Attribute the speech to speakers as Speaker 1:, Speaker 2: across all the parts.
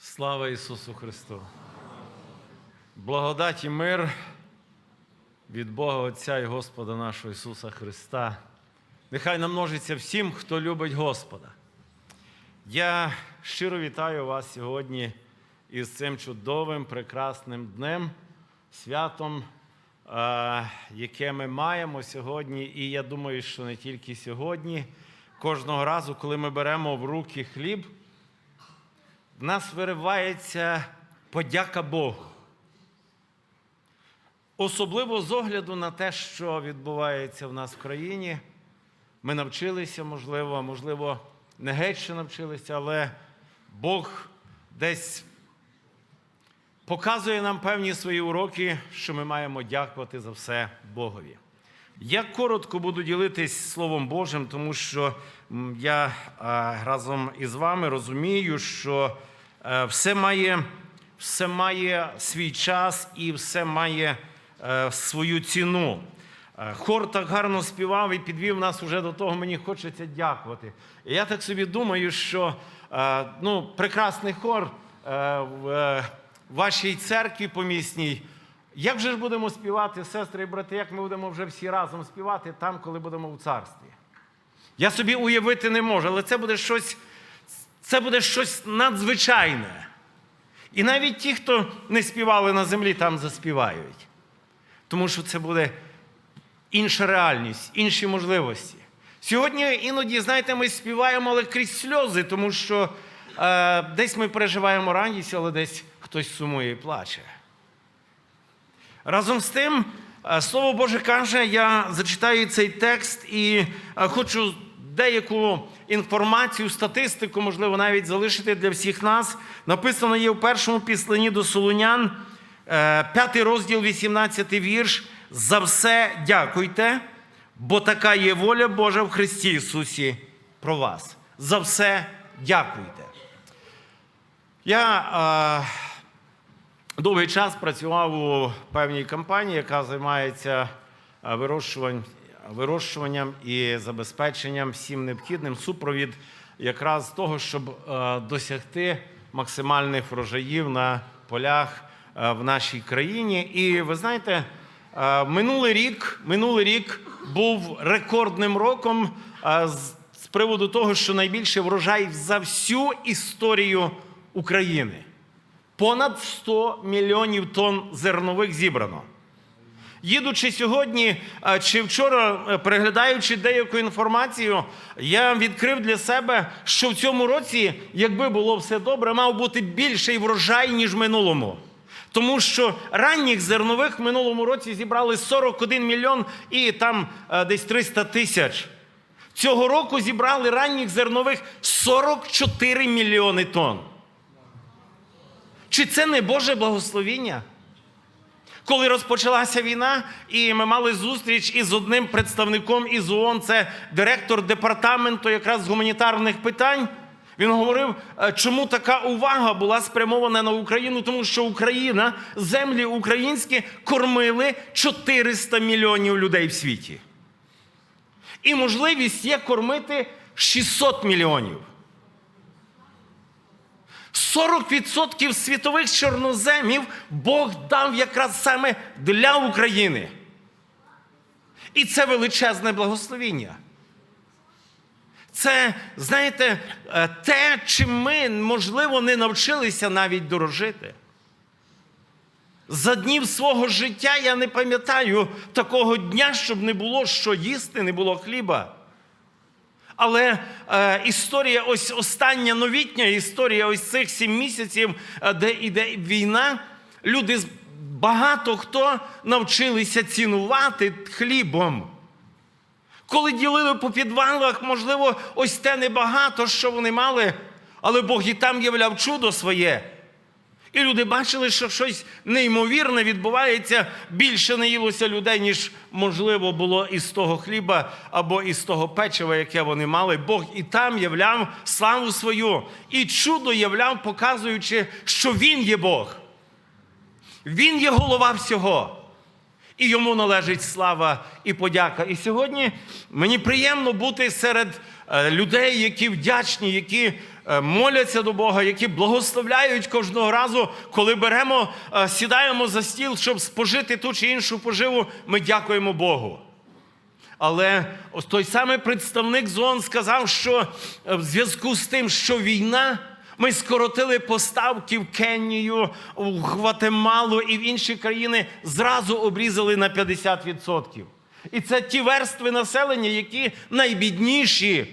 Speaker 1: Слава Ісусу Христу! Благодать і мир від Бога Отця і Господа нашого Ісуса Христа. Нехай намножиться всім, хто любить Господа. Я щиро вітаю вас сьогодні із цим чудовим, прекрасним днем, святом, е, яке ми маємо сьогодні. І я думаю, що не тільки сьогодні, кожного разу, коли ми беремо в руки хліб, в нас виривається подяка Богу. Особливо з огляду на те, що відбувається в нас в країні. Ми навчилися, можливо, можливо, не геть що навчилися, але Бог десь показує нам певні свої уроки, що ми маємо дякувати за все Богові. Я коротко буду ділитись Словом Божим, тому що я разом із вами розумію, що е, все має, все має свій час і все має е, свою ціну. Е, Хор так гарно співав і підвів нас уже до того, мені хочеться дякувати. І я так собі думаю, що ну, прекрасний хор в вашій церкві помісній. Як же ж будемо співати, сестри і брати, як ми будемо вже всі разом співати там, коли будемо в царстві? Я собі уявити не можу, але це буде щось, це буде щось надзвичайне. І навіть ті, хто не співали на землі, там заспівають. Тому що це буде інша реальність, інші можливості. Сьогодні іноді, знаєте, ми співаємо, але крізь сльози, тому що е, десь ми переживаємо радість, але десь хтось сумує і плаче. Разом з тим, е, Слово Боже каже, я зачитаю цей текст і е, хочу деяку інформацію, статистику, можливо, навіть залишити для всіх нас. Написано є в першому післанні до Солунян, е, п'ятий розділ, 18 вірш. За все дякуйте, бо така є воля Божа в Христі Ісусі про вас. За все дякуйте. Я е, довгий час працював у певній компанії, яка займається е, вирощуванням, і забезпеченням всім необхідним супровід якраз того, щоб е, досягти максимальних врожаїв на полях е, в нашій країні. І ви знаєте, минулий рік, минулий рік був рекордним роком з приводу того, що найбільший врожай за всю історію України. Понад 100 мільйонів тонн зернових зібрано. Їдучи сьогодні е, чи вчора, е, переглядаючи деяку інформацію, я відкрив для себе, що в цьому році, якби було все добре, мав бути більший врожай, ніж минулому. Тому що ранніх зернових в минулому році зібрали 41 мільйон і там е, десь 300 тисяч. Цього року зібрали ранніх зернових 44 мільйони тонн. Чи це не Боже благословіння? Коли розпочалася війна, і ми мали зустріч із одним представником із ООН, це директор департаменту якраз з гуманітарних питань. Він говорив, е, чому така увага була спрямована на Україну, тому що Україна, землі українські кормили 400 мільйонів людей в світі. І можливість є кормити 600 мільйонів. 40% світових чорноземів Бог дав якраз саме для України. І це величезне благословіння. Це, знаєте, е, те, чим ми, можливо, не навчилися навіть дорожити. За днів свого життя я не пам'ятаю такого дня, щоб не було що їсти, не було хліба. Але е, історія, ось остання новітня історія, ось цих сім місяців, е, де іде війна, люди багато хто навчилися цінувати хлібом. Коли ділили по підвалах, можливо, ось те небагато, що вони мали, але Бог і там являв чудо своє. І люди бачили, що щось неймовірне відбувається, більше не їлося людей, ніж можливо було із того хліба або із того печива, яке вони мали. Бог і там являв славу свою, і чудо являв, показуючи, що Він є Бог. Він є голова всього. І йому належить слава і подяка. І сьогодні мені приємно бути серед людей, які вдячні, які е, моляться до Бога, які благословляють кожного разу, коли беремо, е, сідаємо за стіл, щоб спожити ту чи іншу поживу, ми дякуємо Богу. Але ось той самий представник ЗОН сказав, що е, в зв'язку з тим, що війна, ми скоротили поставки в Кенію, в Гватемалу і в інші країни, зразу обрізали на 50%. І це ті верстви населення, які найбідніші.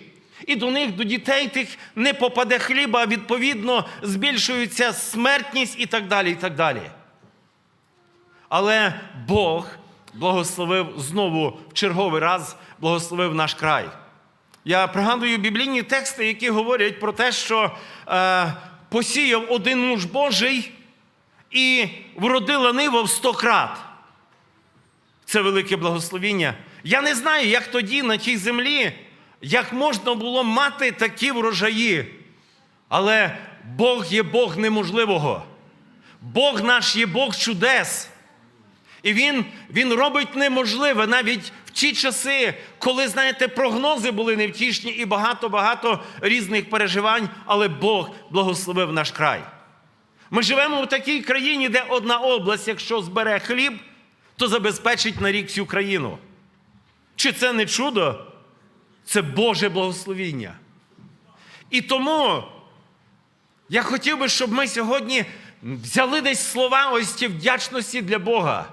Speaker 1: І до них, до дітей тих не попаде хліба, а відповідно збільшується смертність і так далі. і так далі. Але Бог благословив знову в черговий раз благословив наш край. Я пригадую біблійні тексти, які говорять про те, що е, посіяв один муж Божий і вродила нива в сто крат. Це велике благословіння. Я не знаю, як тоді на тій землі, як можна було мати такі врожаї. Але Бог є Бог неможливого. Бог наш є Бог чудес. І він, він робить неможливе навіть в ті часи, коли, знаєте, прогнози були невтішні і багато-багато різних переживань, але Бог благословив наш край. Ми живемо в такій країні, де одна область, якщо збере хліб, то забезпечить на рік всю країну. Чи це не чудо? Це Боже благословіння. І тому я хотів би, щоб ми сьогодні взяли десь слова ось ті вдячності для Бога.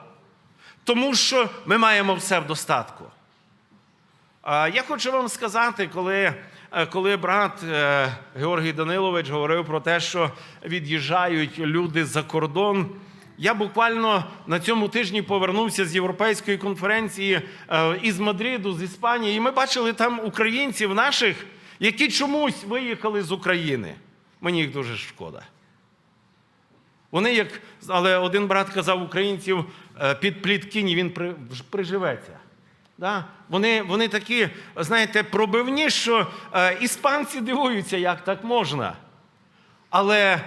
Speaker 1: Тому що ми маємо все в достатку. Я хочу вам сказати, коли, е, коли брат е, Георгій Данилович говорив про те, що від'їжджають люди за кордон. Я буквально на цьому тижні повернувся з європейської конференції е, із Мадриду, з Іспанії, і ми бачили там українців наших, які чомусь виїхали з України. Мені їх дуже шкода. Вони як, але один брат казав українців е, під плід він при, приживеться. Да? Вони, вони такі, знаєте, пробивні, що е, іспанці дивуються, як так можна. Але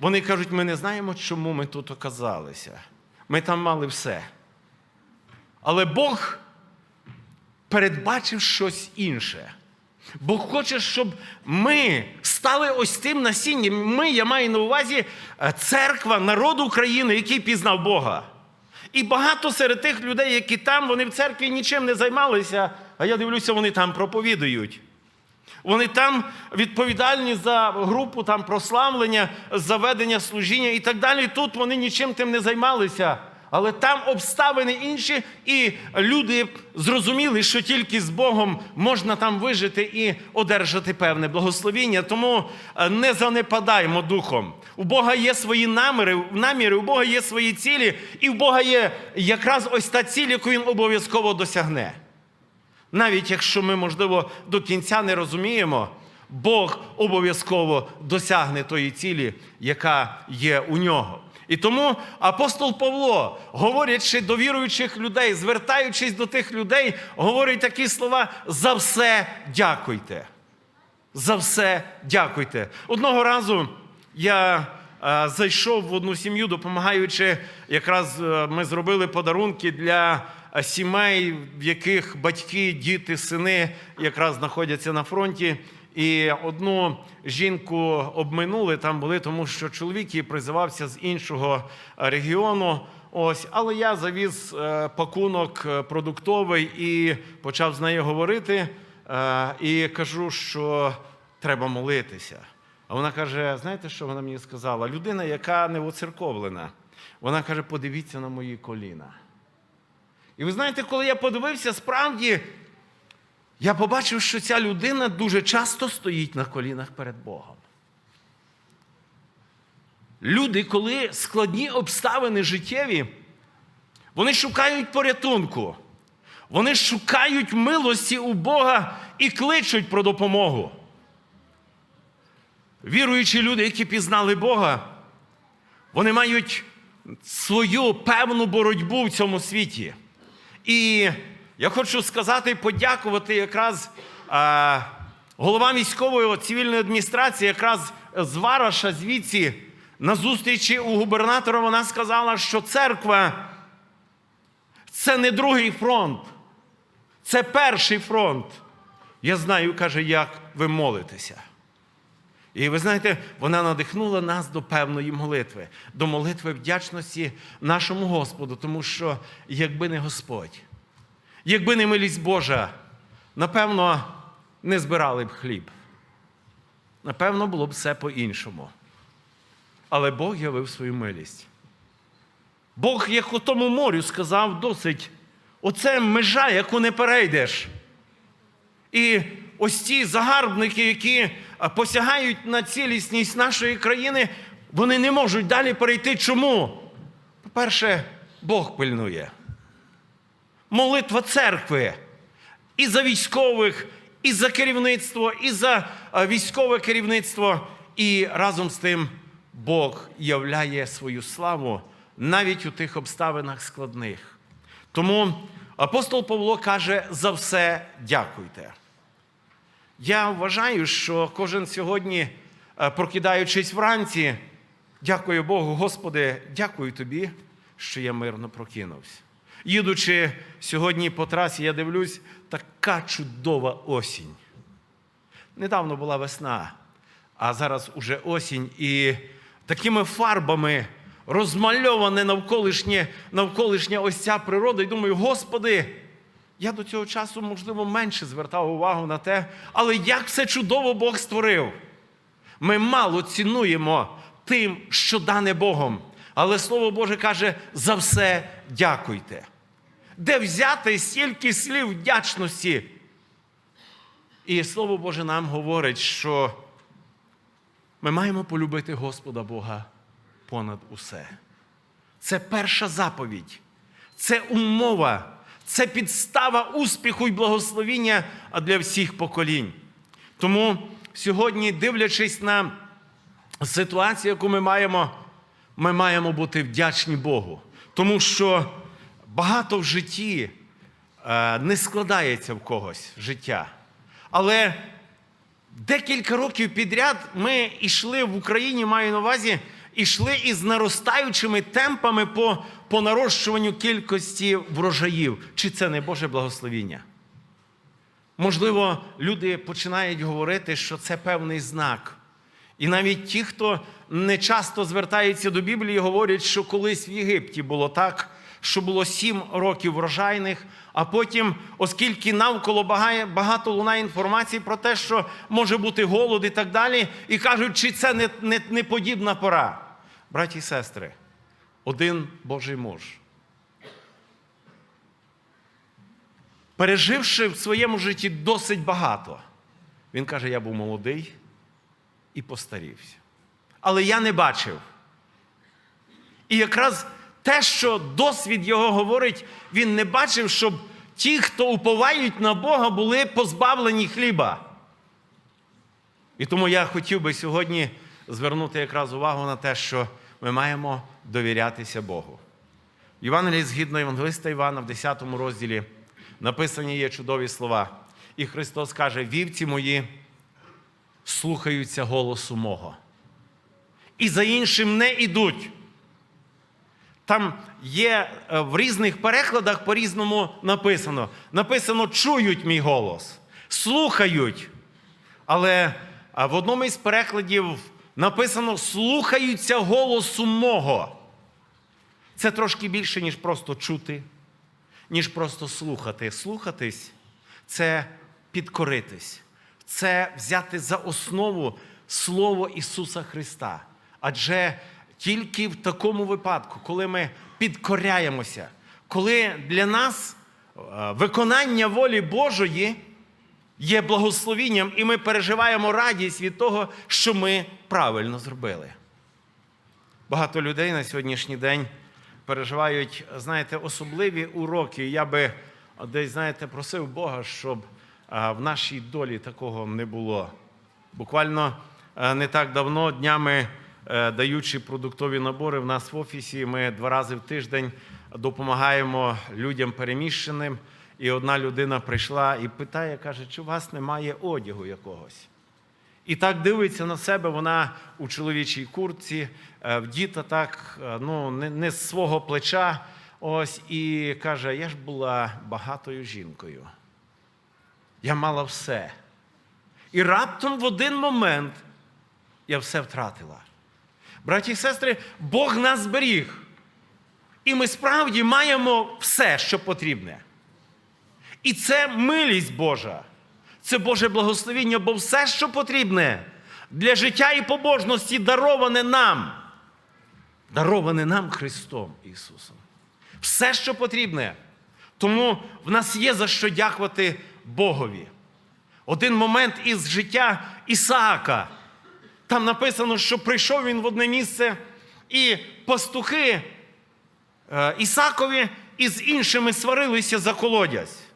Speaker 1: вони кажуть, ми не знаємо, чому ми тут оказалися. Ми там мали все. Але Бог передбачив щось інше. Бог хоче, щоб ми стали ось тим насінням. Ми, я маю на увазі, е, церква, народ України, який пізнав Бога. І багато серед тих людей, які там, вони в церкві нічим не займалися, а я дивлюся, вони там проповідують. Вони там відповідальні за групу там, прославлення, за ведення служіння і так далі. Тут вони нічим тим не займалися. Але там обставини інші, і люди зрозуміли, що тільки з Богом можна там вижити і одержати певне благословіння. Тому е, не занепадаймо духом. У Бога є свої наміри, наміри, у Бога є свої цілі, і в Бога є якраз ось та ціль, яку він обов'язково досягне. Навіть якщо ми, можливо, до кінця не розуміємо, Бог обов'язково досягне тої цілі, яка є у нього. І тому апостол Павло, говорячи до віруючих людей, звертаючись до тих людей, говорить такі слова: за все дякуйте. За все дякуйте. Одного разу я е, зайшов в одну сім'ю, допомагаючи, якраз е, ми зробили подарунки для сімей, в яких батьки, діти, сини якраз знаходяться на фронті. І одну жінку обминули там були, тому що чоловік її призивався з іншого регіону. Ось, але я завіз е, пакунок е, продуктовий і почав з нею говорити. Е, і кажу, що треба молитися. А вона каже: знаєте, що вона мені сказала? Людина, яка не оцерковлена, вона каже: подивіться на мої коліна. І ви знаєте, коли я подивився, справді я побачив, що ця людина дуже часто стоїть на колінах перед Богом. Люди, коли складні обставини життєві, вони шукають порятунку, вони шукають милості у Бога і кличуть про допомогу. Віруючі люди, які пізнали Бога, вони мають свою певну боротьбу в цьому світі. І я хочу сказати, і подякувати якраз а, голова міськової цивільної адміністрації, якраз з Вараша звідси на зустрічі у губернатора вона сказала, що церква це не другий фронт, це перший фронт. Я знаю, каже, як ви молитеся. І ви знаєте, вона надихнула нас до певної молитви, до молитви вдячності нашому Господу, тому що якби не Господь, якби не милість Божа, напевно, не збирали б хліб. Напевно, було б все по-іншому. Але Бог явив свою милість. Бог, як у тому морю, сказав досить: оце межа, яку не перейдеш. І ось ці загарбники, які посягають на цілісність нашої країни, вони не можуть далі перейти. Чому? По-перше, Бог пильнує. Молитва церкви і за військових, і за керівництво, і за військове керівництво. І разом з тим Бог являє свою славу навіть у тих обставинах складних. Тому апостол Павло каже: за все дякуйте. Я вважаю, що кожен сьогодні, е, прокидаючись вранці, дякую Богу, Господи, дякую Тобі, що я мирно прокинувся. Їдучи сьогодні по трасі, я дивлюсь, така чудова осінь. Недавно була весна, а зараз уже осінь, і такими фарбами розмальоване навколишнє, навколишня ось ця природа. І думаю, Господи, я до цього часу, можливо, менше звертав увагу на те, але як все чудово Бог створив. Ми мало цінуємо тим, що дане Богом. Але Слово Боже каже: за все дякуйте. Де взяти стільки слів вдячності? І Слово Боже нам говорить, що ми маємо полюбити Господа Бога понад усе. Це перша заповідь, це умова, це підстава успіху і благословіння для всіх поколінь. Тому сьогодні, дивлячись на ситуацію, яку ми маємо, ми маємо бути вдячні Богу. Тому що багато в житті е, не складається в когось життя. Але декілька років підряд ми йшли в Україні, маю на увазі, йшли із наростаючими темпами по, по нарощуванню кількості врожаїв. Чи це не Боже благословіння? Можливо, люди починають говорити, що це певний знак. І навіть ті, хто не часто звертаються до Біблії, говорять, що колись в Єгипті було так, що було сім років врожайних, а потім, оскільки навколо багато лунає інформації про те, що може бути голод і так далі, і кажуть, чи це не, не, не подібна пора. Браті і сестри, один Божий муж. Переживши в своєму житті досить багато, він каже: я був молодий і постарівся. Але я не бачив. І якраз те, що досвід його говорить, він не бачив, щоб ті, хто уповають на Бога, були позбавлені хліба. І тому я хотів би сьогодні звернути якраз увагу на те, що ми маємо довірятися Богу. В Євангелії згідно Євангелиста Івана в 10 розділі написані є чудові слова. І Христос каже: вівці мої слухаються голосу мого. І за іншим не ідуть. Там є е, в різних перекладах по-різному написано. Написано, чують мій голос, слухають. Але в одному із перекладів написано слухаються голосу мого. Це трошки більше, ніж просто чути, ніж просто слухати. Слухатись це підкоритись, це взяти за основу Слово Ісуса Христа. Адже тільки в такому випадку, коли ми підкоряємося, коли для нас е, виконання волі Божої є благословінням, і ми переживаємо радість від того, що ми правильно зробили. Багато людей на сьогоднішній день переживають, знаєте, особливі уроки. Я би десь, знаєте, просив Бога, щоб в нашій долі такого не було. Буквально не так давно, днями е, даючи продуктові набори, в нас в офісі ми два рази в тиждень допомагаємо людям переміщеним. І одна людина прийшла і питає, каже, чи у вас немає одягу якогось? І так дивиться на себе, вона у чоловічій куртці, е, вдіта так, е, ну, не, з свого плеча. Ось, і каже: я ж була багатою жінкою. Я мала все. І раптом в один момент я все втратила. Браті і сестри, Бог нас зберіг. І ми справді маємо все, що потрібне. І це милість Божа. Це Боже благословіння, бо все, що потрібне для життя і побожності, дароване нам. Дароване нам Христом Ісусом. Все, що потрібне. Тому в нас є за що дякувати Богові. Один момент із життя Ісаака. Там написано, що прийшов він в одне місце, і пастухи е, Ісакові із іншими сварилися за колодязь.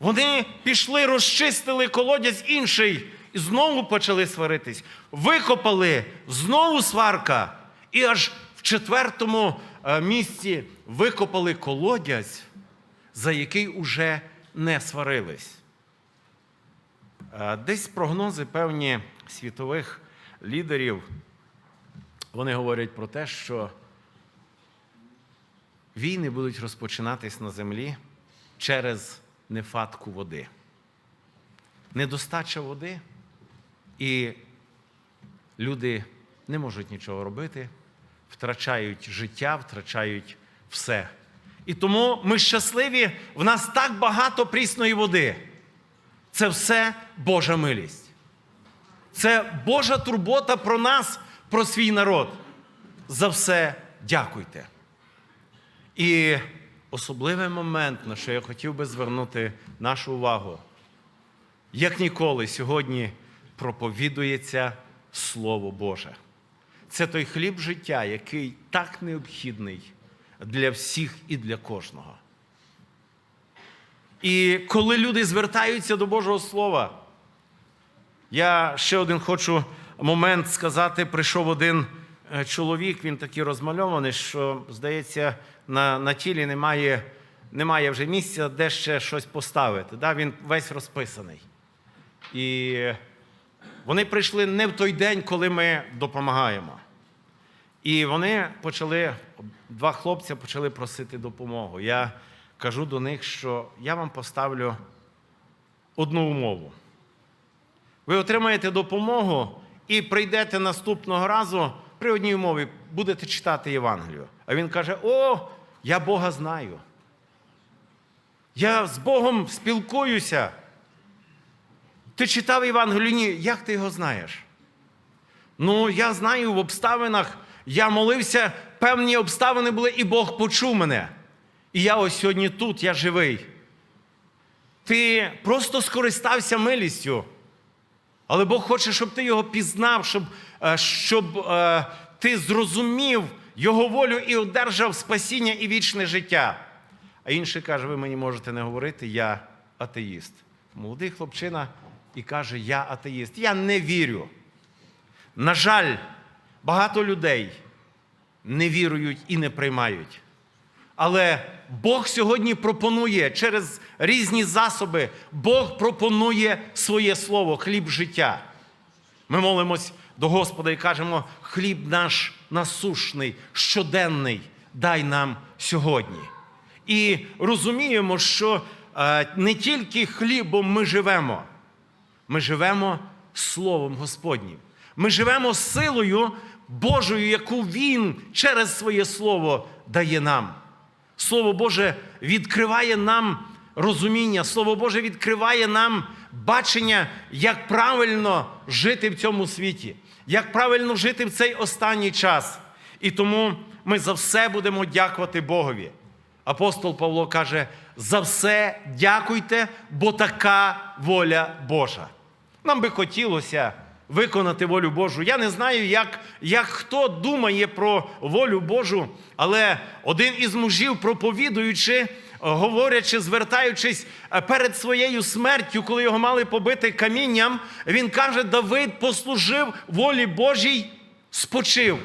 Speaker 1: Вони пішли, розчистили колодязь інший і знову почали сваритись. Викопали знову сварка, і аж в четвертому е, місці викопали колодязь, за який уже не сварились. Е, Десь прогнози певні світових лідерів, вони говорять про те, що війни будуть розпочинатись на землі через нефатку води. Недостача води, і люди не можуть нічого робити, втрачають життя, втрачають все. І тому ми щасливі, в нас так багато прісної води. Це все Божа милість. Це Божа турбота про нас, про свій народ. За все дякуйте. І особливий момент, на що я хотів би звернути нашу увагу, як ніколи сьогодні проповідується Слово Боже. Це той хліб життя, який так необхідний для всіх і для кожного. І коли люди звертаються до Божого Слова, я ще один хочу момент сказати. Прийшов один чоловік, він такий розмальований, що, здається, на, на тілі немає, немає вже місця, де ще щось поставити. Да? Він весь розписаний. І вони прийшли не в той день, коли ми допомагаємо. І вони почали, два хлопці почали просити допомогу. Я кажу до них, що я вам поставлю одну умову. Ви отримаєте допомогу і прийдете наступного разу при одній умові, будете читати Євангелію. А він каже: О, я Бога знаю. Я з Богом спілкуюся. Ти читав Євангелію? Ні, як ти його знаєш? Ну, я знаю в обставинах, я молився, певні обставини були, і Бог почув мене. І я ось сьогодні тут, я живий. Ти просто скористався милістю. Але Бог хоче, щоб ти його пізнав, щоб, щоб е, ти зрозумів Його волю і одержав спасіння і вічне життя. А інший каже: ви мені можете не говорити, я атеїст. Молодий хлопчина і каже, я атеїст. Я не вірю. На жаль, багато людей не вірують і не приймають. Але Бог сьогодні пропонує через різні засоби, Бог пропонує своє слово, хліб життя. Ми молимось до Господа і кажемо: хліб наш насушний, щоденний, дай нам сьогодні. І розуміємо, що е, не тільки хлібом ми живемо, ми живемо Словом Господнім. Ми живемо силою Божою, яку Він через своє Слово дає нам. Слово Боже відкриває нам розуміння, Слово Боже відкриває нам бачення, як правильно жити в цьому світі, як правильно жити в цей останній час. І тому ми за все будемо дякувати Богові. Апостол Павло каже: за все дякуйте, бо така воля Божа. Нам би хотілося виконати волю Божу. Я не знаю, як, як хто думає про волю Божу, але один із мужів, проповідуючи, говорячи, звертаючись е, перед своєю смертю, коли його мали побити камінням, він каже: Давид послужив волі Божій, спочив.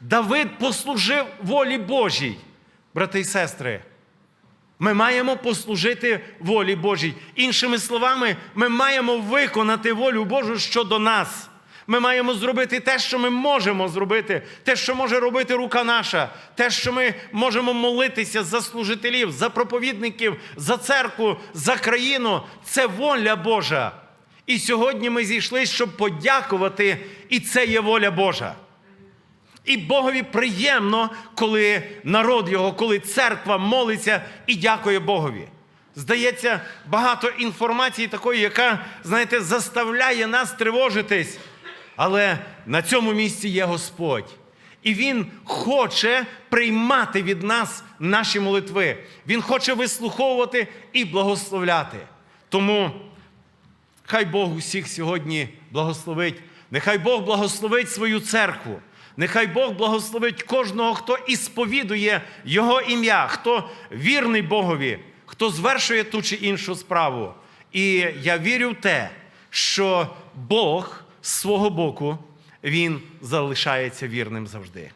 Speaker 1: Давид послужив волі Божій, брати і сестри. Ми маємо послужити волі Божій. Іншими словами, ми маємо виконати волю Божу щодо нас. Ми маємо зробити те, що ми можемо зробити, те, що може робити рука наша, те, що ми можемо молитися за служителів, за проповідників, за церкву, за країну. Це воля Божа. І сьогодні ми зійшли, щоб подякувати, і це є воля Божа. І Богові приємно, коли народ його, коли церква молиться і дякує Богові. Здається, багато інформації такої, яка, знаєте, заставляє нас тривожитись. Але на цьому місці є Господь. І Він хоче приймати від нас наші молитви. Він хоче вислуховувати і благословляти. Тому Хай Бог усіх сьогодні благословить. Нехай Бог благословить свою церкву. Нехай Бог благословить кожного, хто ісповідує Його ім'я, хто вірний Богові, хто звершує ту чи іншу справу. І я вірю в те, що Бог з свого боку Він залишається вірним завжди.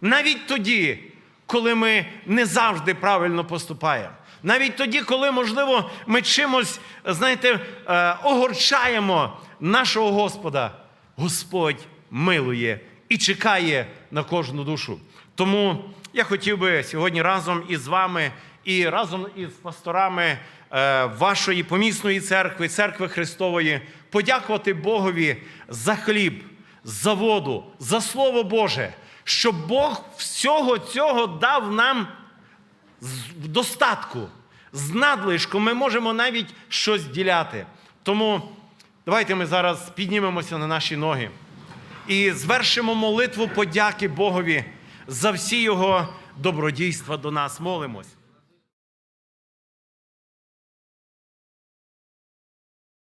Speaker 1: Навіть тоді, коли ми не завжди правильно поступаємо. Навіть тоді, коли, можливо, ми чимось, знаєте, е, огорчаємо нашого Господа, Господь милує і чекає на кожну душу. Тому я хотів би сьогодні разом із вами і разом із пасторами е, вашої помісної церкви, церкви Христової, подякувати Богові за хліб, за воду, за Слово Боже, щоб Бог всього цього дав нам в достатку, з надлишком ми можемо навіть щось діляти. Тому давайте ми зараз піднімемося на наші ноги і звершимо молитву подяки Богові за всі його добродійства до нас. Молимось.